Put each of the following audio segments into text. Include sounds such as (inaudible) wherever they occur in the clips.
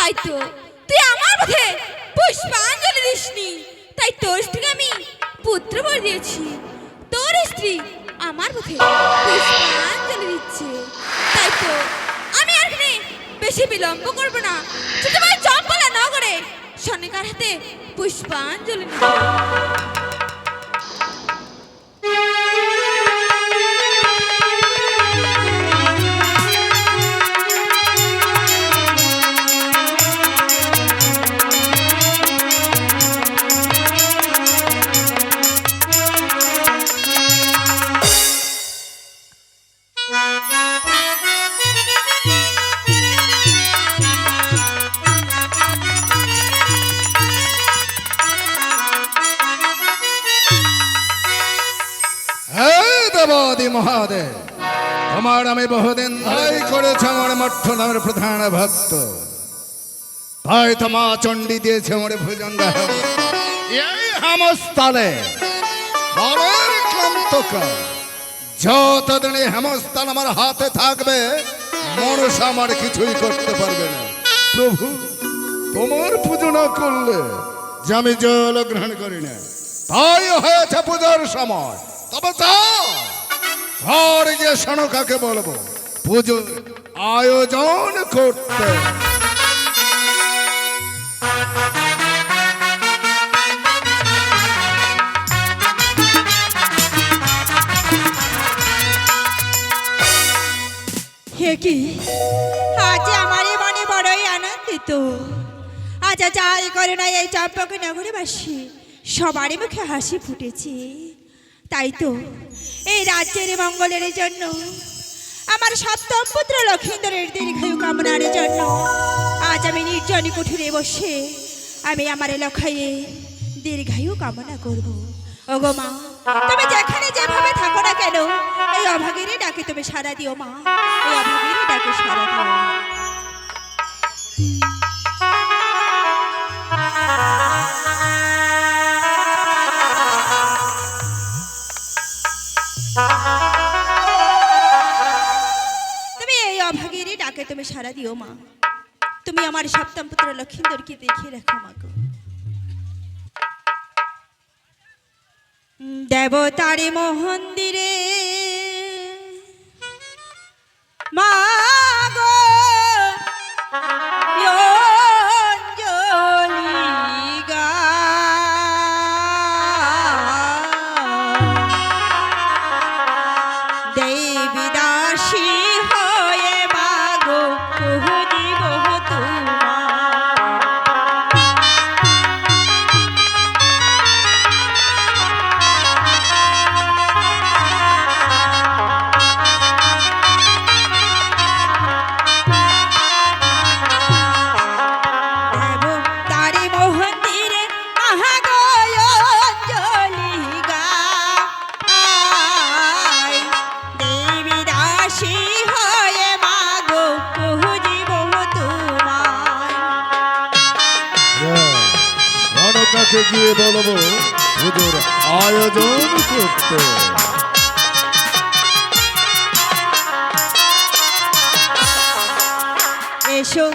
তাই তো। তুই আমার পথে পুষ্পাঞ্জলি দিসনি। তাই তোর স্ত্রীকে আমি পুত্র বলে দিয়েছি। তোর স্ত্রী আমার পথে পুষ্পাঞ্জলি দিচ্ছে। তাই তো আমি আর এখানে বেশি বিলম্ব করব না। ছোটবেলা চম্পলা নগরে সনিকার হাতে পুষ্পাঞ্জলি দেবাদি মহাদেব, তোমার আমি বহুদিন ধরেই করেছে আমার মঠ্য নামের প্রধান ভক্ত। তাই তো মা চণ্ডী দিয়েছে আমার ভুজঙ্গ এই হেমস্থলে, বরের ক্লান্তকার যতদিন এই হেমস্থান আমার হাতে থাকবে, মানুষ আমার কিছুই করতে পারবে না। প্রভু, তোমার পুজো না করলে যে আমি জল গ্রহণ করি না। তাই হয়েছে পূজার সময়। আয়োজন করতে। হে কি? আজ আমার মনে বড়ই আনন্দিত। আজ যাই করে না এই চম্পক নগরবাসী, সবারই মুখে হাসি ফুটেছে। তাই তো। এই রাজ্যের মঙ্গলের জন্য, আমার সপ্তম পুত্র লক্ষিন্দরের দীর্ঘায়ু কামনার জন্য আজ আমি নির্জনী কুঠুরে বসে আমি আমার লখাইয়ে দীর্ঘায়ু কামনা করব। ওগো মা, তুমি যেখানে যেভাবে থাকো না কেন, এই অভাগেরই ডাকে তুমি সারা দিও মা, এই অভাগেরই ডাকে সারা দিও। ডাকে তুমি সারা দিও মা। তুমি আমার সপ্তম পুত্র লক্ষিন্দরকে দেখিয়ে রাখো মা গো। দেবতারে মন্দিরে মা গো। সনকাকে গিয়ে বলব পুজোর আয়োজন করতে। এসো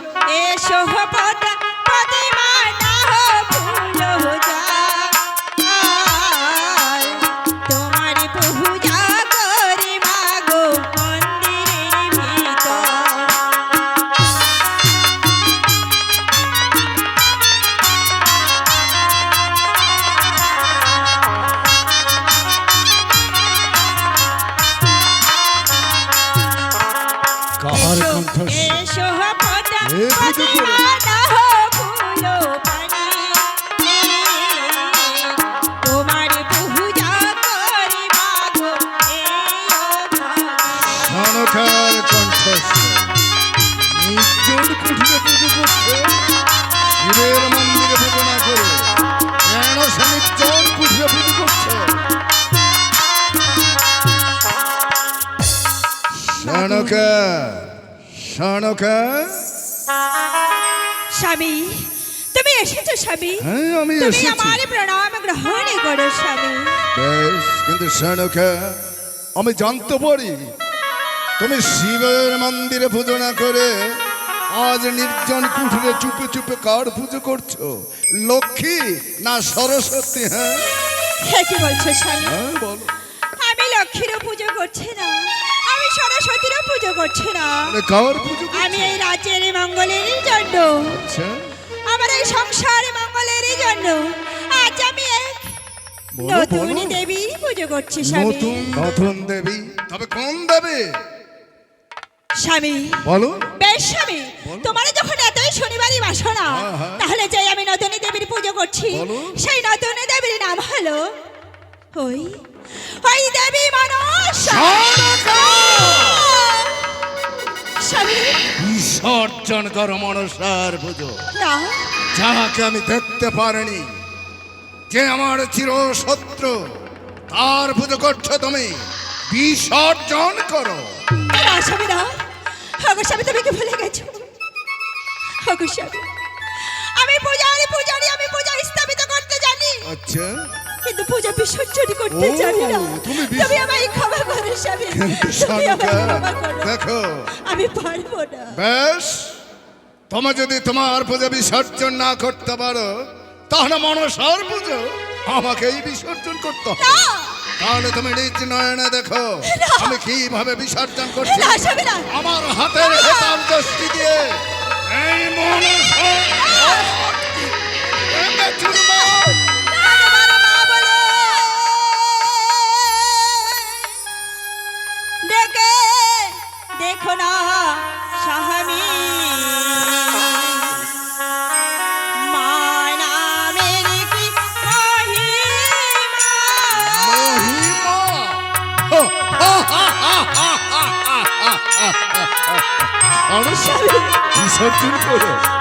সনকার কণ্ঠস্বর। নির্জন কুঠিরে পুজো করছে শিবের মন্দিরে পুজো না করে কেন সে নির্জন কুঠিরে পুজো করছে। সনকা সনকা স্বামী তুমি এসেছ স্বামী? হ্যাঁ আমি এসেছি। আমার প্রণাম গ্রহণ করো স্বামী। বেশ কিন্তু সনকা আমি জানতে পারি তুমি শিবের মন্দিরে পুজো না করে আজ নির্জন কুঠুরে চুপে চুপে কার পুজো করছ? লক্ষ্মী না সরস্বতী হ্যাঁ? কি বলছো স্বামী হ্যাঁ বলো। আমি লক্ষ্মীরও পুজো করছি না আমি সরস্বতীরও পুজো করছি না। কার পুজো আমি এই রাজ্যের মঙ্গলেরই জন্য। আচ্ছা। আমার এই সংসার মঙ্গলেরই জন্য। আজ আমি এক নতুন। দেবীর পুজো করছি স্বামী। নতুন নতুন দেবী। তবে কোন দেবী? স্বামী। বলো। বেশ স্বামী তোমার যখন এতই শনিবারই বাসনা হ্যাঁ, হ্যাঁ। তাহলে যে আমি নতুন দেবীর পুজো করছি। সেই নতুন দেবীর নাম হলো ওই ওই দেবী মানুষ স্বামী। বিসর্জন কর মনসার পুজো না। যাহাকে আমি দেখতে পারিনি যে আমার চির শত্রু তার পুজো করছ তুমি। বিসর্জন করো। না। স্বামী স্বামী তুমি কি ভুলে গেছো? হগো স্বামী আমি পূজারি পূজারি আমি পূজা স্থাপিত করতে জানি। আচ্ছা। কিন্তু পূজা বিসর্জন করতে জানি না। তুমি আমায় ক্ষমা করো স্বামী। তুমি আমায় ক্ষমা করো। দেখো। আমি পারব না। বেশ তোমার যদি তোমার পুজো বিসর্জন না করতে পারো তাহলে মনসার পুজো আমাকেই বিসর্জন করতে হবে। তাহলে তুমি নিজ নয়নে দেখো আমি কীভাবে বিসর্জন করছি আমার হাতের হেতাল দৃষ্টি দিয়ে এই মনসা 真いうこ。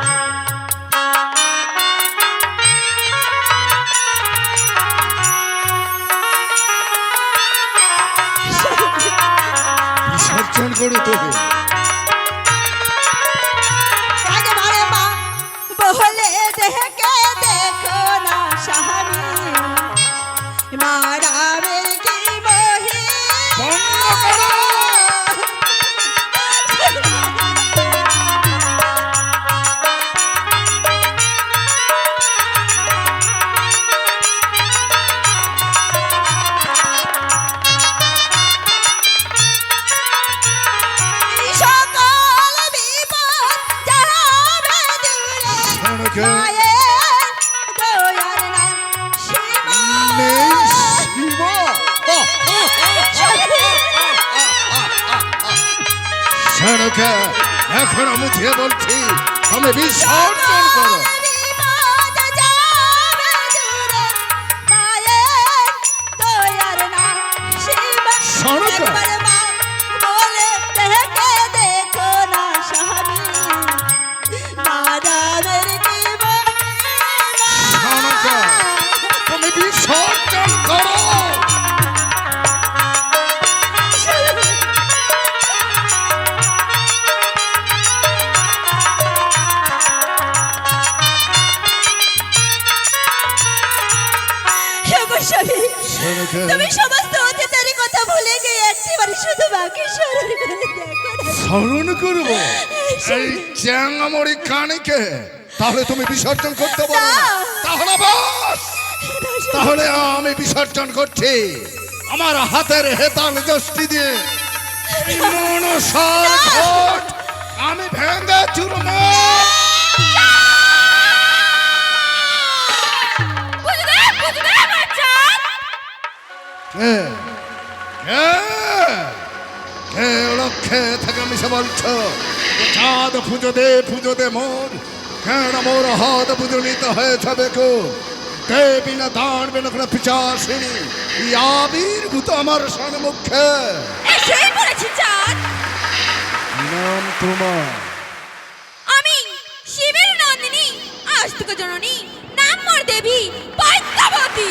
সেনকে এখন আমি যে বলছি আমি বিশ্বাস করো এই চ্যাংমরি কানিকে তাহলে তুমি বিসর্জন করতে পারো না। তাহলে বাস। তাহলে আমি বিসর্জন করছি। আমার হাতের হেতাল দষ্টি দিয়ে। এই মনসার ঘট আমি ভেঙে চুরমা। বুঝলে বুঝলে বাচ্চান কে? কে? 이렇게 다가면서 멀쳐 자도 부조대 부조대 못 কেন মোর হাত বুদলিত হয়ে যাবে গো কে বিনা দান বিনা কোনো বিচার শুনি আবির্ভূত আমার সন্মুখে এসেই পড়েছি চাঁদ। নাম তোমার? আমি শিবের নন্দিনী আস্তিক জননী। নাম মোর দেবী পাইকাবতী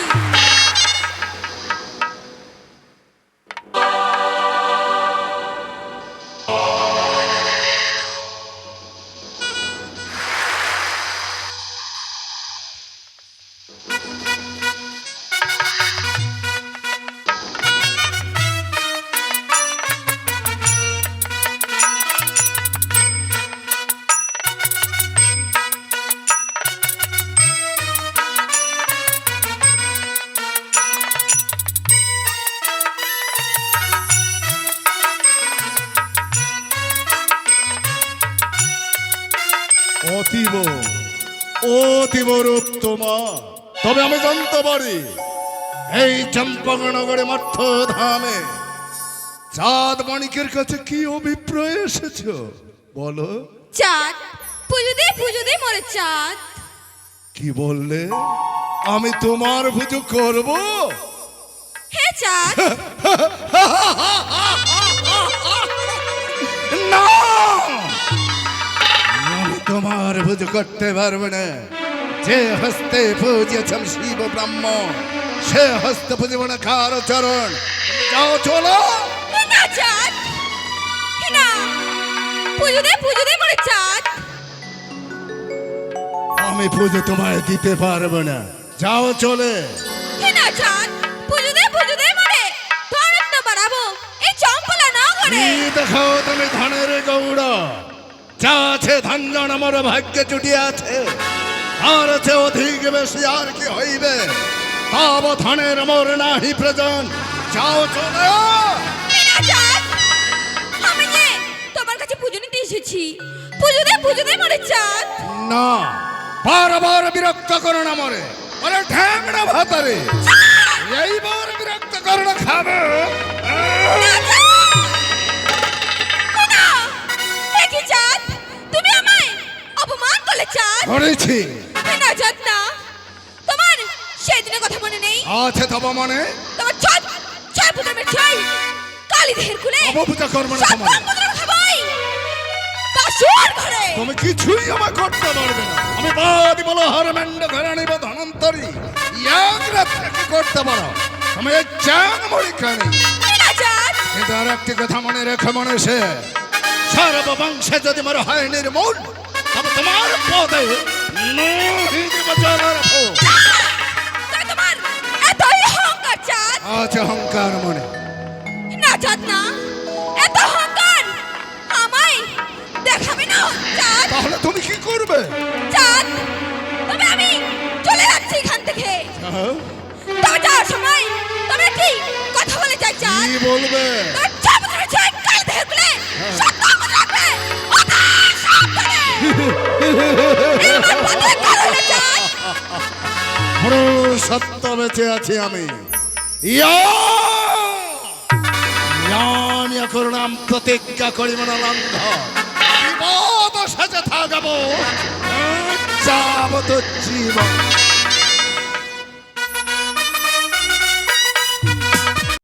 অতীব রূপ তোমার তবে আমি জানতে পারি এই চম্পকনগরে মর্থ ধামে চাঁদ মানিকের কাছে কি অভিপ্রায় এসেছ? বলো। চাঁদ? পুজো দে পুজো দে মরে চাঁদ। কি বললে? আমি তোমার পুজো করব? হে চাঁদ। (laughs) না! তোমার পুজো করতে পারব না। যে হস্তে পুজিয়েছেন শিব ব্রহ্ম সে হস্তে পুজিব না কারও চরণ। যাও চলো। আমি পুজো তোমায় দিতে পারব না। যাও চলে। দেখাও তুমি ধনের গৌড়। যা আছে ধান জন আমার ভাগ্যে জুটিয়ে আছে। আর আছে অধিক বেশি আর কি হইবে? তাব ধনের মোর নাহি প্রয়োজন। যাও চলে আমি যে তোমার কাছে পুজো নিতে এসেছি। পুজো দে পুজো দে মরে চাঁদ। না বারবার বিরক্ত করো না মরে। আরে ঠ্যাংড়া ভাতারে। এইবার বিরক্ত করো না খাবে। চাঁদ করেছি হে না তোমার সেই দিনের কথা মনে নেই? আছে তব মনে। তোমার চাঁদ ছয় পুত্র ছয় কালী দেহের কুলে অবপূজা করব না তোমার। পুত্র খাবাই বাসুর ঘরে। তুমি কিছুই আমার করতে পারবে না। আমি বাদি বলো হরমেন্ড ধরে নিব ধনন্তরী। এক রাত থেকে করতে পারো? তুমি এই চাং মরি কানি হে না চাঁদ কিন্তু আর একটি কথা মনে রেখে মনে সে। সর্ববংশে যদি মোর হয় নির্মূল। তোমার তোমার এতই অহংকার চাঁদ। আছে অহংকার মনে। না চাঁদ না এত অহংকার আমায় দেখাবে না চাঁদ। তাহলে তুমি কি করবে? চাঁদ তবে আমি চলে যাচ্ছি এখান থেকে। হ্যাঁ? তবে যাওয়ার সময় তবে কি কথা বলে চাই চাঁদ? কি বলবে? সত্য বেঁচে আছি আমি। করুণাম প্রতিজ্ঞা করি মানে লন্ধ। সাজে থাকব যাবত জীবন।